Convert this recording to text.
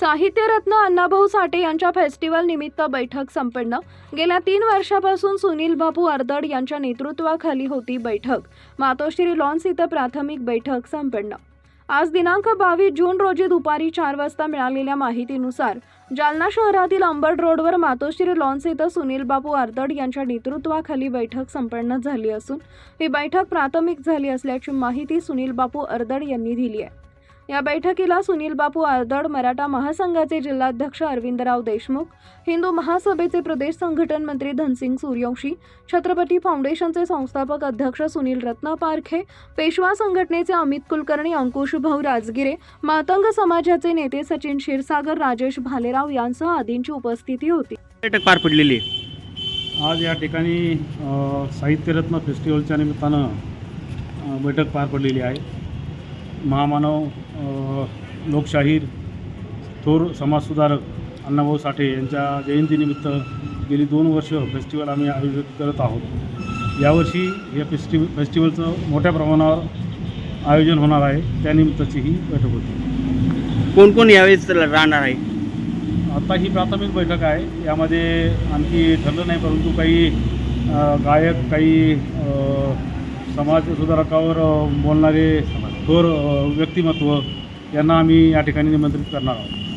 साहित्यरत्न अण्णाभाऊ साठे यांच्या फेस्टिवल निमित्त बैठक संपन्न. गेल्या तीन वर्षापासून सुनील बापू अर्दड यांच्या नेतृत्वाखाली होती बैठक. मातोश्री लॉन्स इथं प्राथमिक बैठक संपन्न. आज दिनांक बावीस जून रोजी दुपारी चार वाजता मिळालेल्या माहितीनुसार जालना शहरातील अंबड रोडवर मातोश्री लॉन्स इथं सुनील बापू आर्दड यांच्या नेतृत्वाखाली बैठक संपन्न झाली असून ही बैठक प्राथमिक झाली असल्याची माहिती सुनील बापू अर्दड यांनी दिली आहे. या बैठकीला सुनील बापू आर्दड मराठा महासंघाचे जिल्हाध्यक्ष अरविंदराव देशमुख हिंदू महासभेचे प्रदेश संघटन मंत्री धनसिंग सूर्यवंशी छत्रपती फाउंडेशनचे संस्थापक अध्यक्ष सुनील रत्नापारखे पेशवा संघटनेचे अमित कुलकर्णी अंकुश भाऊ राजगिरे मातंग समाजाचे नेते सचिन क्षीरसागर राजेश भालेराव यांसह आदींची उपस्थिती होती. बैठक पार पडलेली आज या ठिकाणी साहित्यरत्न फेस्टिवलच्या निमित्तानं बैठक पार पडलेली आहे. महामानव लोकशाहीर थोर समाजसुधारक अण्णाभाऊ साठे यांच्या जयंतीनिमित्त गेली दोन वर्ष फेस्टिवल आम्ही आयोजित करत आहोत. यावर्षी या फेस्टिव फेस्टिवलचं मोठ्या प्रमाणावर आयोजन होणार आहे. त्यानिमित्ताची ही बैठक होती. कोण कोण यावेळेस राहणार आहे? आता ही प्राथमिक बैठक आहे. यामध्ये आणखी ठरलं नाही परंतु काही गायक काही समाजसुधारकावर बोलणारे थोर व्यक्तिमत्व यांना आम्ही या ठिकाणी निमंत्रित करणार आहोत.